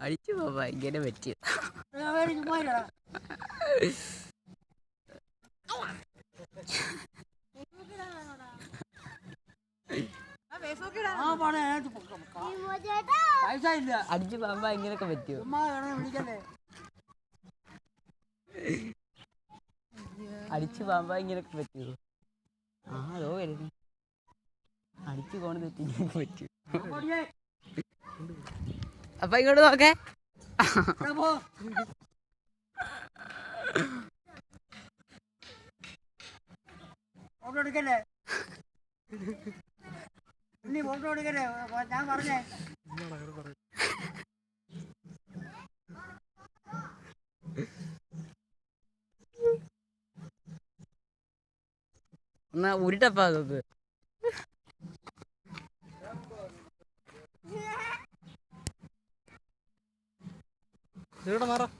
അടിച്ചു പോവാ ഇങ്ങനെ പറ്റിയ ഇല്ല അടിച്ചു പോവാ ഇങ്ങനെയൊക്കെ പറ്റുമോ അടിച്ചു പാമ്പാ ഇങ്ങനൊക്കെ പറ്റുമോ ആ അതോ വരുന്നു. അടിച്ചു പോണ തെറ്റി പറ്റുമോ അപ്പൊ ഇങ്ങോട്ട് നോക്കേ. ഫോട്ടോ എടുക്കല്ലേ? നീ ഫോട്ടോ എടുക്കല്ലേ? ഞാൻ പറഞ്ഞേ. എന്നാ ഉരുട്ടപ്പാ നോക്ക് ഇവിടെ മാറാം.